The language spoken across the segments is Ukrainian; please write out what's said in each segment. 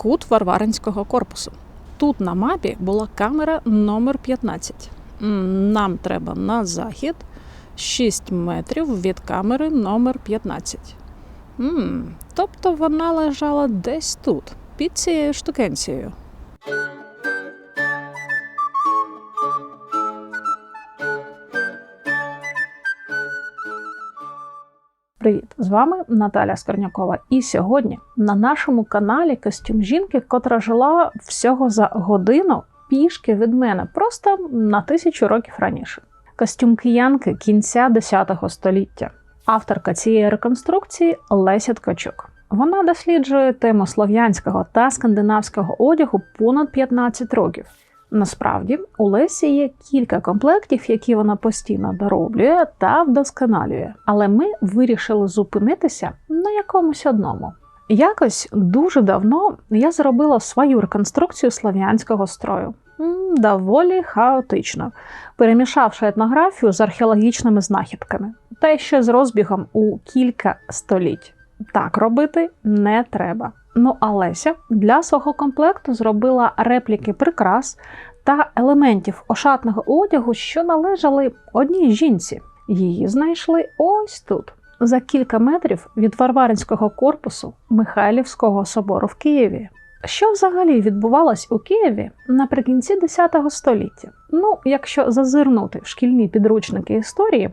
кут Варваринського корпусу. Тут на мапі була камера номер 15. Нам треба на захід 6 метрів від камери номер 15. М, Тобто вона лежала десь тут, під цією штукенцією. Привіт! З вами Наталя Скорнякова. І сьогодні на нашому каналі костюм жінки, котра жила всього за годину пішки від мене, просто на тисячу років раніше. Костюм киянки кінця X століття. Авторка цієї реконструкції Леся Ткачук. Вона досліджує тему слов'янського та скандинавського одягу понад 15 років. Насправді, у Лесі є кілька комплектів, які вона постійно дороблює та вдосконалює. Але ми вирішили зупинитися на якомусь одному. Якось дуже давно я зробила свою реконструкцію слов'янського строю. Доволі хаотично, перемішавши етнографію з археологічними знахідками, та ще з розбігом у кілька століть. Так робити не треба. Ну а Леся для свого комплекту зробила репліки прикрас та елементів ошатного одягу, що належали одній жінці. Її знайшли ось тут, за кілька метрів від Варваринського корпусу Михайлівського собору в Києві. Що взагалі відбувалось у Києві наприкінці X століття? Ну, якщо зазирнути в шкільні підручники історії,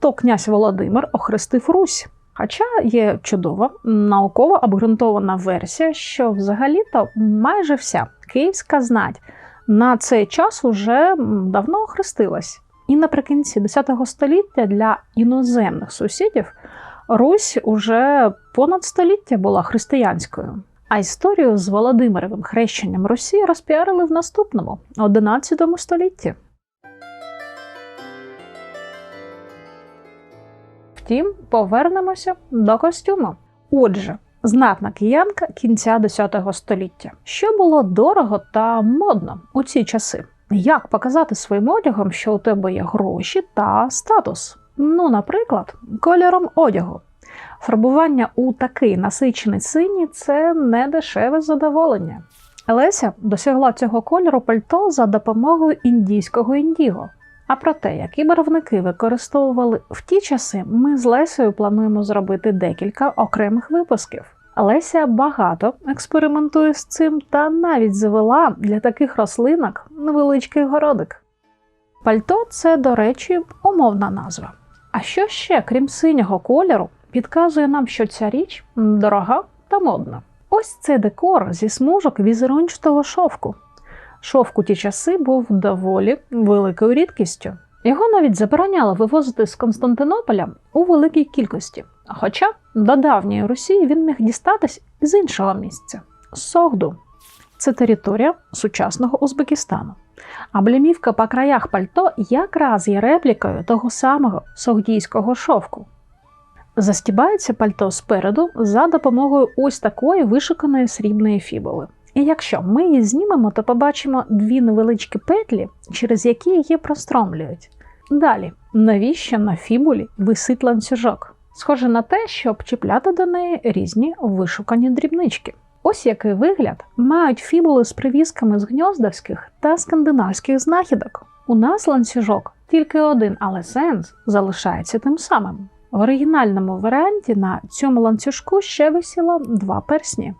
то князь Володимир охрестив Русь. Хоча є чудова науково обґрунтована версія, що взагалі-то майже вся київська знать на цей час уже давно охрестилась. І наприкінці X століття для іноземних сусідів Русь уже понад століття була християнською. А історію з Володимировим хрещенням Русі розпіарили в наступному, 11 столітті. Втім, повернемося до костюму. Отже, знатна киянка кінця X століття. Що було дорого та модно у ці часи? Як показати своїм одягом, що у тебе є гроші та статус? Ну, наприклад, кольором одягу. Фарбування у такий насичений синій це не дешеве задоволення. Леся досягла цього кольору пальто за допомогою індійського індіго. А про те, які барвники використовували в ті часи, ми з Лесею плануємо зробити декілька окремих випусків. Леся багато експериментує з цим та навіть завела для таких рослинок невеличкий городик. Пальто це, до речі, умовна назва. А що ще, крім синього кольору, підказує нам, що ця річ дорога та модна. Ось це декор зі смужок візерунчатого шовку. Шовк у ті часи був доволі великою рідкістю. Його навіть забороняли вивозити з Константинополя у великій кількості. Хоча до давньої Росії він міг дістатись з іншого місця Согду. Це територія сучасного Узбекистану. А блямівка по краях пальто якраз є реплікою того самого согдійського шовку. Застібається пальто спереду за допомогою ось такої вишуканої срібної фібули. І якщо ми її знімемо, то побачимо дві невеличкі петлі, через які її простромлюють. Далі, навіщо на фібулі висить ланцюжок? Схоже на те, щоб чіпляти до неї різні вишукані дрібнички. Ось який вигляд мають фібули з привісками з гньоздовських та скандинавських знахідок. У нас ланцюжок тільки один, але сенс залишається тим самим. В оригінальному варіанті на цьому ланцюжку ще висіло два персні.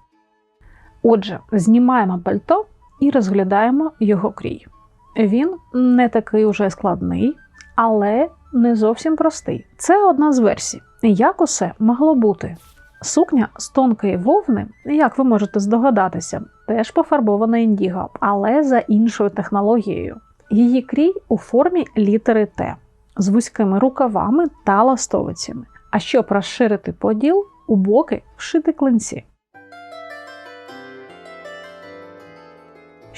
Отже, знімаємо пальто і розглядаємо його крій. Він не такий уже складний, але не зовсім простий. Це одна з версій. Як усе могло бути? Сукня з тонкої вовни, як ви можете здогадатися, теж пофарбована індіго, але за іншою технологією. Її крій у формі літери Т з вузькими рукавами та ластовицями. А щоб розширити поділ, у боки вшити клинці.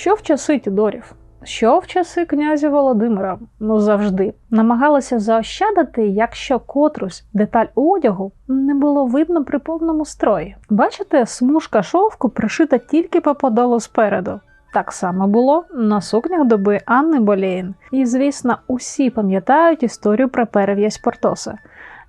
Що в часи Тюдорів? Що в часи князя Володимира? Ну завжди намагалися заощадити, якщо котрусь деталь одягу не було видно при повному строї. Бачите, смужка шовку пришита тільки по подолу спереду. Так само було на сукнях доби Анни Болейн. І, звісно, усі пам'ятають історію про перев'язь Портоса.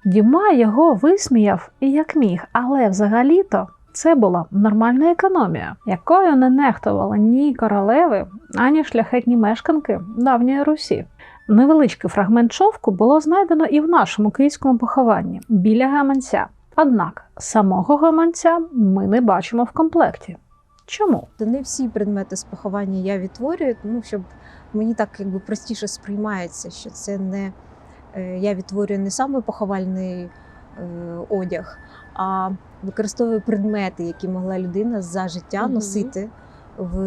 Дюма його висміяв як міг, але взагалі-то Це була нормальна економія, якою не нехтували ні королеви, ані шляхетні мешканки давньої Русі. Невеличкий фрагмент шовку було знайдено і в нашому київському похованні біля гаманця. Однак самого гаманця ми не бачимо в комплекті. Чому? Не всі предмети з поховання я відтворюю, ну щоб мені так якби простіше сприймається, що це не е, я відтворюю не саме поховальний е, одяг, а використовую предмети, які могла людина за життя носити в,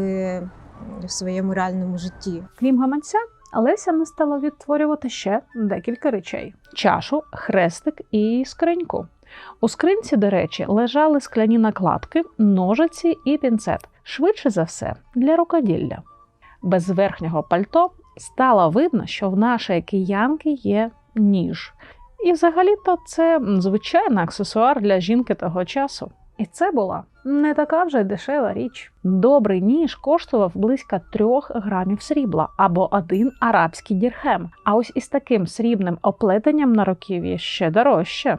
в своєму реальному житті. Крім гаманця, Леся не стала відтворювати ще декілька речей: чашу, хрестик і скриньку. У скринці, до речі, лежали скляні накладки, ножиці і пінцет, швидше за все, для рукоділля. Без верхнього пальто стало видно, що в нашої киянки є ніж. І взагалі-то це звичайний аксесуар для жінки того часу. І це була не така вже дешева річ. Добрий ніж коштував близько трьох грамів срібла або один арабський дірхем. А ось із таким срібним оплетенням на руків'ї ще дорожче.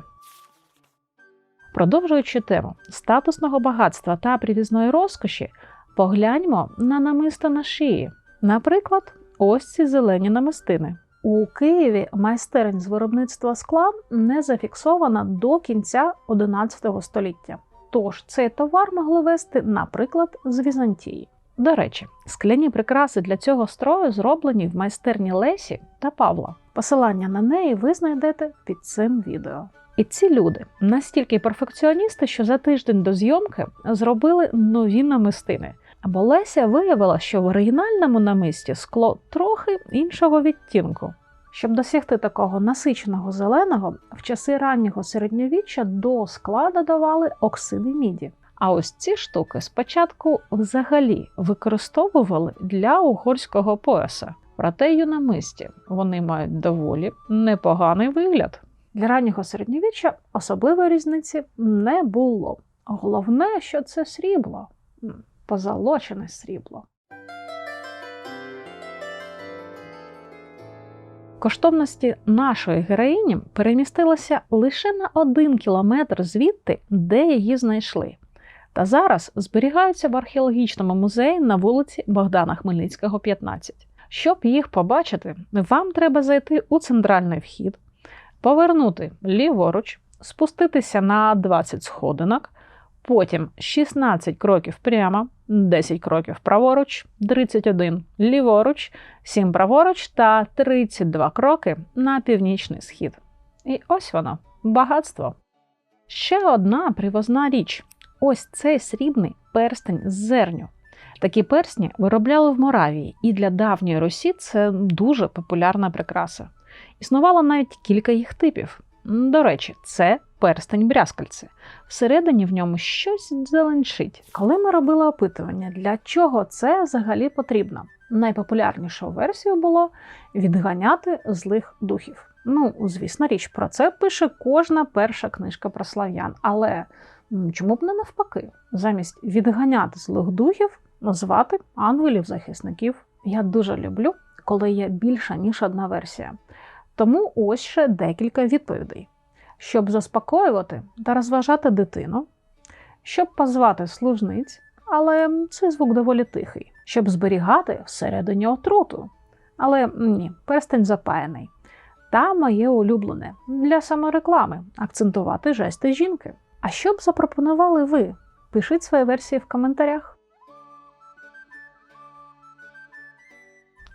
Продовжуючи тему статусного багатства та привізної розкоші, погляньмо на намисто на шиї. Наприклад, ось ці зелені намистини. У Києві майстерень з виробництва скла не зафіксована до кінця XI століття. Тож цей товар могли вести, наприклад, з Візантії. До речі, скляні прикраси для цього строю зроблені в майстерні Лесі та Павла. Посилання на неї ви знайдете під цим відео. І ці люди настільки перфекціоністи, що за тиждень до зйомки зробили нові намистини. Бо Леся виявила, що в оригінальному намисті скло трохи іншого відтінку. Щоб досягти такого насиченого зеленого, в часи раннього середньовіччя до скла додавали оксиди міді. А ось ці штуки спочатку взагалі використовували для угорського пояса. Проте й намисті вони мають доволі непоганий вигляд. Для раннього середньовіччя особливої різниці не було. Головне, що це срібло, позолочене срібло. Коштовності нашої героїні перемістилися лише на один кілометр звідти, де її знайшли. Та зараз зберігаються в археологічному музеї на вулиці Богдана Хмельницького, 15. Щоб їх побачити, вам треба зайти у центральний вхід, повернути ліворуч, спуститися на 20 сходинок, потім 16 кроків прямо, 10 кроків праворуч, 31 ліворуч, 7 праворуч та 32 кроки на північний схід. І ось воно багатство. Ще одна привозна річ ось цей срібний перстень з зерню. Такі персні виробляли в Моравії, і для давньої Русі це дуже популярна прикраса. Існувало навіть кілька їх типів. До речі, це перстень брязкальце. Всередині в ньому щось зеленчить. Коли ми робили опитування, для чого це взагалі потрібно? Найпопулярнішою версією було відганяти злих духів. Ну, звісно річ, про це пише кожна перша книжка про слав'ян. Але чому б не навпаки? Замість відганяти злих духів, назвати ангелів-захисників. Я дуже люблю, коли є більша ніж одна версія. Тому ось ще декілька відповідей. Щоб заспокоювати та розважати дитину, щоб позвати служниць, але цей звук доволі тихий, щоб зберігати всередині отруту. Але ні, перстень запаяний. Та моє улюблене для самореклами акцентувати жести жінки. А що б запропонували ви? Пишіть свої версії в коментарях.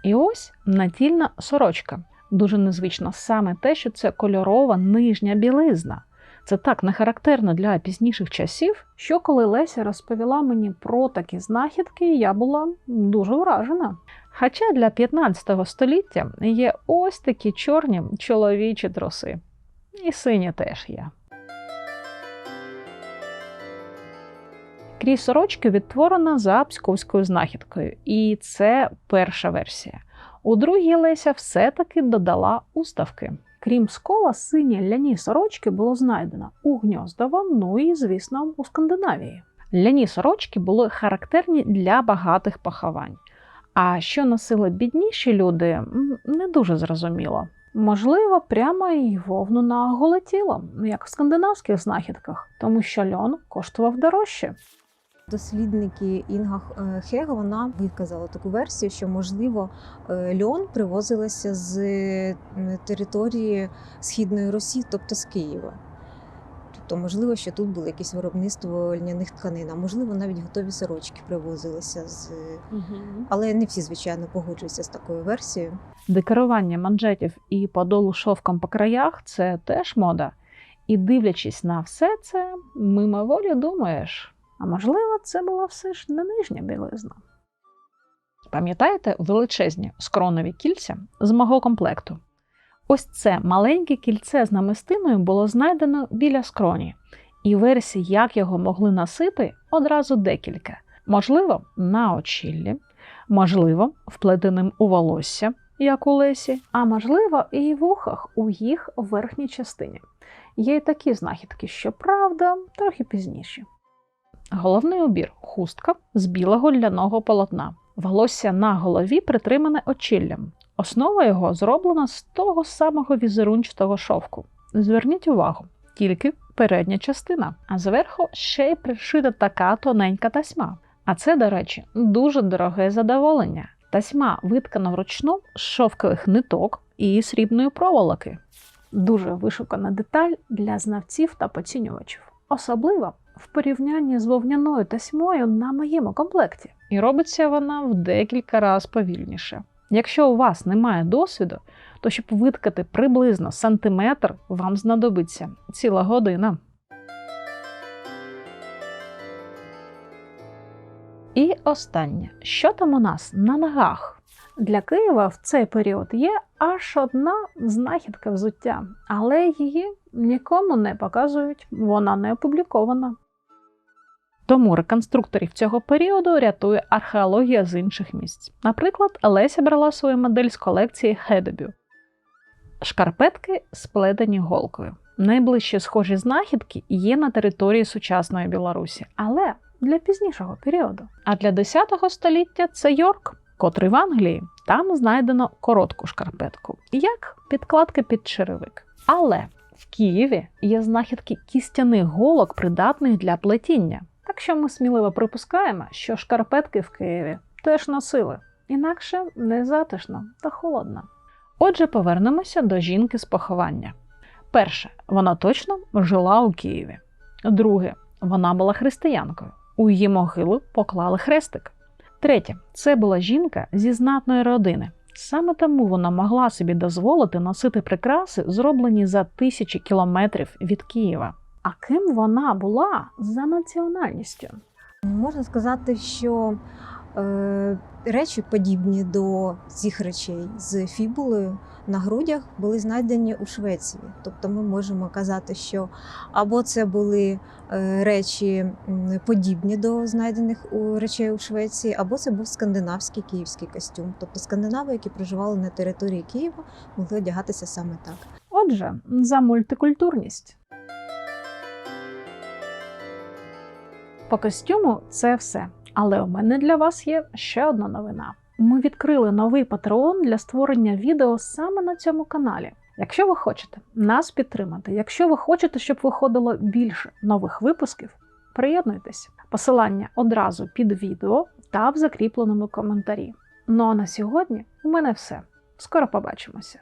І ось натільна сорочка. Дуже незвично саме те, що це кольорова нижня білизна. Це так не характерно для пізніших часів, що коли Леся розповіла мені про такі знахідки, я була дуже вражена. Хоча для 15 століття є ось такі чорні чоловічі троси. І сині теж є. Крій сорочки відтворена за псковською знахідкою, і це перша версія. У другій Леся все-таки додала уставки. Крім скола, сині ляні сорочки було знайдено у Гньоздово, ну і, звісно, у Скандинавії. Ляні сорочки були характерні для багатих поховань. А що носили бідніші люди, не дуже зрозуміло. Можливо, прямо і вовну на голе тіло, як в скандинавських знахідках, тому що льон коштував дорожче. Дослідники Інга е, Хега вона виказала таку версію, що можливо е, льон привозилося з е, території східної Росії, тобто з Києва. Тобто, можливо, що тут було якесь виробництво льняних тканин, а можливо, навіть готові сорочки привозилися з. Але не всі, звичайно, погоджуються з такою версією. Декорування манжетів і подолу шовком по краях це теж мода. І дивлячись на все це, мимоволі думаєш, а можливо, це була все ж не нижня білизна. Пам'ятаєте величезні скронові кільця з мого комплекту? Ось це маленьке кільце з намистиною було знайдено біля скроні, і версій, як його могли носити, одразу декілька. Можливо, на очіллі, можливо, вплетеним у волосся, як у Лесі, а можливо, і в ухах у їх верхній частині. Є й такі знахідки, що правда, трохи пізніші. Головний убір хустка з білого ляного полотна. Волосся на голові притримане очіллям. Основа його зроблена з того самого візерунчатого шовку. Зверніть увагу, тільки передня частина, а зверху ще й пришита така тоненька тасьма. А це, до речі, дуже дороге задоволення. Тасьма виткана вручну з шовкових ниток і срібної проволоки. Дуже вишукана деталь для знавців та поцінювачів, особливо в порівнянні з вовняною тасьмою на моєму комплекті. І робиться вона в декілька разів повільніше. Якщо у вас немає досвіду, то щоб виткати приблизно сантиметр, вам знадобиться ціла година. І останнє, що там у нас на ногах? Для Києва в цей період є аж одна знахідка взуття, але її нікому не показують, вона не опублікована. Тому реконструкторів цього періоду рятує археологія з інших місць. Наприклад, Леся брала свою модель з колекції Хедебю. Шкарпетки сплетені голкою. Найближчі схожі знахідки є на території сучасної Білорусі, але для пізнішого періоду. А для 10 століття це Йорк, котрий в Англії. Там знайдено коротку шкарпетку, як підкладка під черевик. Але в Києві є знахідки кістяних голок, придатних для плетіння. Так що ми сміливо припускаємо, що шкарпетки в Києві теж носили, інакше не затишно та холодно. Отже, повернемося до жінки з поховання. Перше, вона точно жила у Києві. Друге, вона була християнкою. У її могилу поклали хрестик. Третє, це була жінка зі знатної родини. Саме тому вона могла собі дозволити носити прикраси, зроблені за тисячі кілометрів від Києва. А ким вона була за національністю? Можна сказати, що е, речі, подібні до цих речей з фібулою на грудях, були знайдені у Швеції. Тобто ми можемо казати, що або це були е, речі подібні до знайдених у речей у Швеції, або це був скандинавський київський костюм. Тобто скандинави, які проживали на території Києва, могли одягатися саме так. Отже, за мультикультурність. По костюму це все. Але у мене для вас є ще одна новина. Ми відкрили новий патреон для створення відео саме на цьому каналі. Якщо ви хочете нас підтримати, якщо ви хочете, щоб виходило більше нових випусків, приєднуйтесь. Посилання одразу під відео та в закріпленому коментарі. Ну а на сьогодні у мене все. Скоро побачимося.